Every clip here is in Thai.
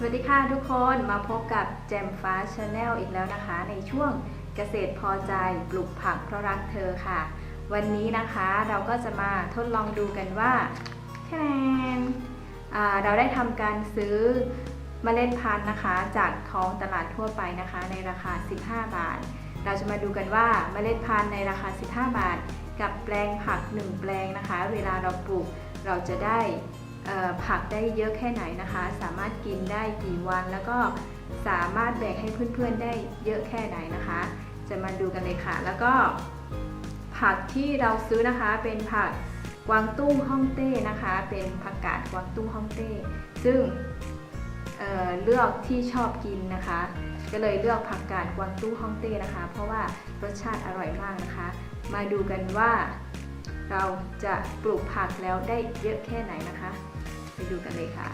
สวัสดีค่ะทุกคนมาพบกับแจมฟ้าชาแนลอีกแล้วนะคะ ในช่วงเกษตรพอใจปลูกผักเพราะรักเธอค่ะ วันนี้นะคะเราก็จะมาทดลองดูกันว่าแค่เราได้ทำการซื้อเมล็ดพันธุ์นะคะ จากท้องตลาดทั่วไปนะคะ ในราคา 15 บาท เราจะมาดูกันว่าเมล็ดพันธุ์ในราคา 15 บาท กับแปลงผัก 1 แปลงนะคะ เวลาเราปลูกเราจะได้ ผักได้เยอะแค่ไหนนะคะ สามารถกินได้กี่วัน แล้วก็สามารถแบ่งให้เพื่อนๆได้เยอะแค่ไหนนะคะ จะมาดูกันเลยค่ะ แล้วก็ ผักที่เราซื้อนะคะเป็นผักกวางตุ้งฮ่องเต้นะคะ เป็นผักกาดกวางตุ้งฮ่องเต้ ซึ่งเเลือกที่ชอบกินนะคะ ก็เลยเลือกผักกาดกวางตุ้งฮ่องเต้นะคะ เพราะว่ารสชาติอร่อยมากนะคะ มาดูกันว่า เราจะปลูกผักแล้วได้เยอะแค่ไหนนะคะ ไปดูกันเลยค่ะ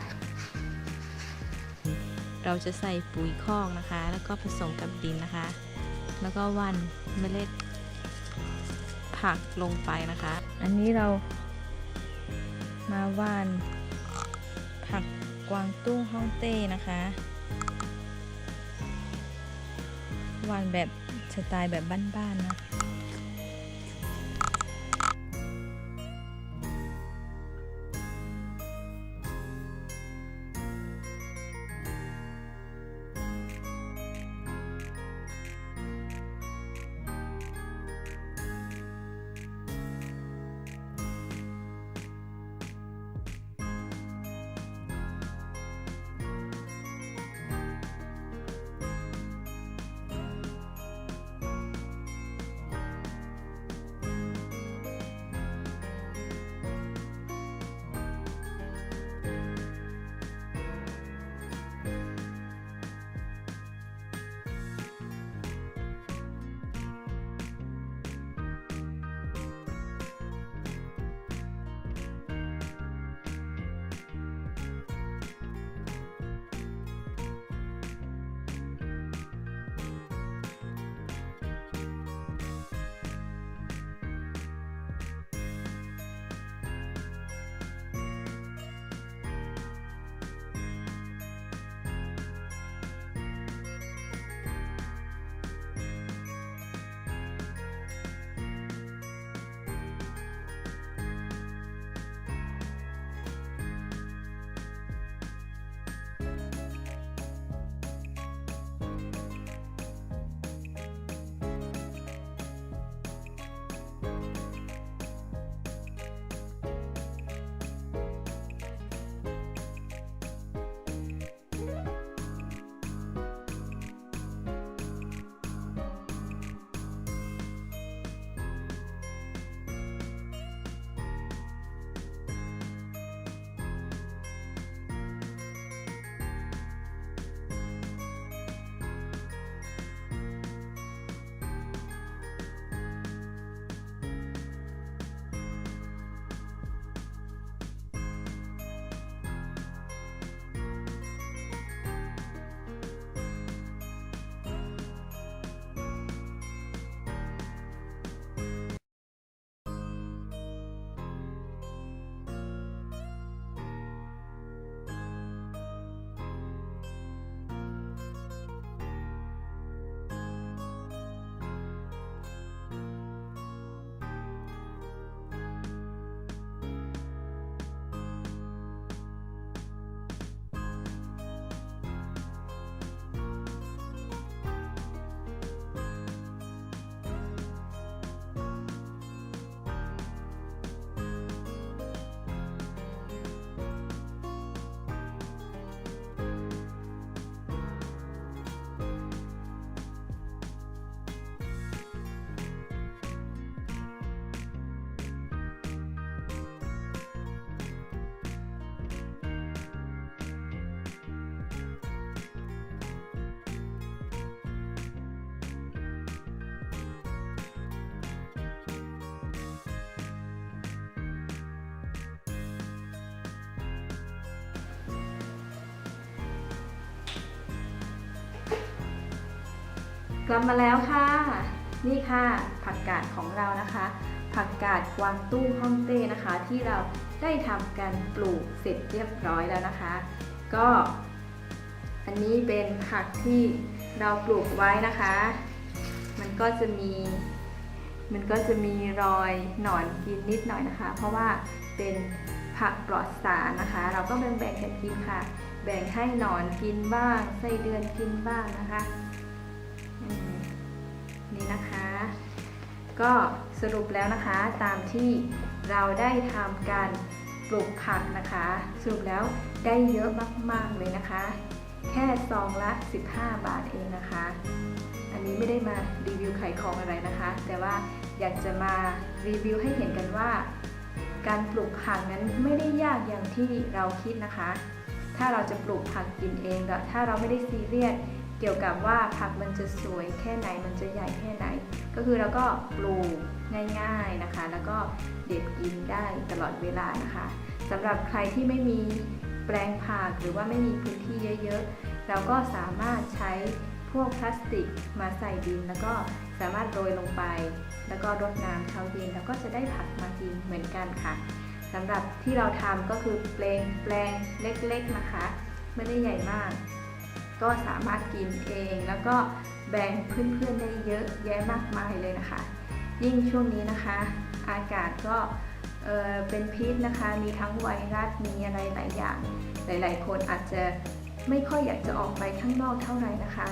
เราจะใส่ปุ๋ยคอกนะคะ แล้วก็ผสมกับดินนะคะ แล้วก็วันเมล็ดผักลงไปนะคะ อันนี้เรามาว่านผักกวางตุ้งฮ่องเต้นะคะวานแบบสไตล์แบบบ้านๆนะ กลับมาแล้วค่ะ นี่ค่ะผักกาดของเรานะคะ ผักกาดกวางตุ้งฮ่องเต้นะคะ ที่เราได้ทำการปลูกเสร็จเรียบร้อยแล้วนะคะ ก็ อันนี้เป็นผักที่เราปลูกไว้นะคะ มันก็จะมี มันก็จะมีรอยหนอนกินนิดหน่อยนะคะ เพราะว่าเป็นผักปลอดสารนะคะ เราก็แบ่งๆกันกินค่ะ แบ่งให้หนอนกินบ้างไส้เดือนกินบ้างนะคะ นี่นะคะ ก็สรุปแล้วนะคะตามที่เราได้ทำการปลูกผักนะคะ สรุปแล้วได้เยอะมากๆเลยนะคะ แค่ซองละ 15 บาทเองนะคะ อันนี้ไม่ได้มารีวิวขายของอะไรนะคะ แต่ว่าอยากจะมารีวิวให้เห็นกันว่า การปลูกผักนั้นไม่ได้ยากอย่างที่เราคิดนะคะ ถ้าเราจะปลูกผักกินเองถ้าเราไม่ได้ซีเรียส เกี่ยวกับว่าผักมันจะสวยแค่ไหนมันจะใหญ่แค่ไหน ก็คือเราก็ปลูกง่ายๆนะคะ แล้วก็เด็ดกินได้ตลอดเวลานะคะสำหรับใครที่ไม่มีแปลงผักหรือว่าไม่มีพื้นที่เยอะๆ เราก็สามารถใช้พวกพลาสติกมาใส่ดิน แล้วก็สามารถโรยลงไป แล้วก็รดน้ำเช้าเย็นแล้วก็จะได้ผักมากินเหมือนกันค่ะสำหรับที่เราทำก็คือแปลงแปลงเล็กๆนะคะ ไม่ได้ใหญ่มาก ก็สามารถกินเองแล้วก็แบ่งเพื่อนๆได้เยอะแยะมากมายเลยนะคะ ยิ่งช่วงนี้นะคะ อากาศก็เเป็นพิษนะคะ มีทั้งไวรัสมีอะไรหลายอย่าง หลายๆ คนอาจจะไม่ค่อยอยากจะออกไปข้างนอกเท่าไหร่นะคะ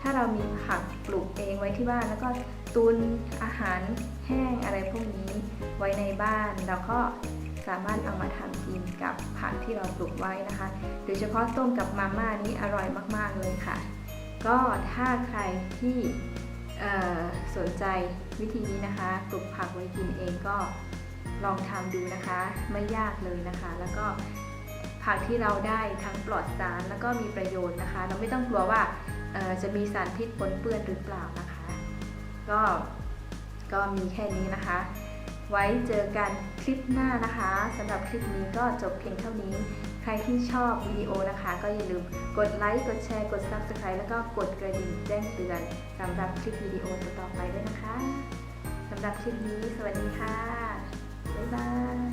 ถ้าเรามีผักปลูกเองไว้ที่บ้าน แล้วก็ตุนอาหารแห้งอะไรพวกนี้ไว้ในบ้านเราก็ สามารถเอามาทำกินกับผักที่เราปลูกไว้นะคะ โดยเฉพาะต้มกับมาม่านี้อร่อยมากๆเลยค่ะ ก็ถ้าใครที่สนใจวิธีนี้นะคะปลูกผักไว้กินเองก็ลองทำดูนะคะ ไม่ยากเลยนะคะ แล้วก็ผักที่เราได้ทั้งปลอดสารแล้วก็มีประโยชน์นะคะ เราไม่ต้องกลัวว่าจะมีสารพิษปนเปื้อนหรือเปล่านะคะ ก็ก็มีแค่นี้นะคะ ไว้เจอกันคลิปหน้านะคะสำหรับคลิปนี้ก็จบเพียงเท่านี้ ใครที่ชอบวิดีโอนะคะ ก็อย่าลืมกดไลค์กดแชร์กด Subscribe แล้วก็กดกระดิ่งแจ้งเตือนสำหรับคลิปวิดีโอต่อๆไปด้วยนะคะสำหรับคลิปนี้สวัสดีค่ะบ๊ายบาย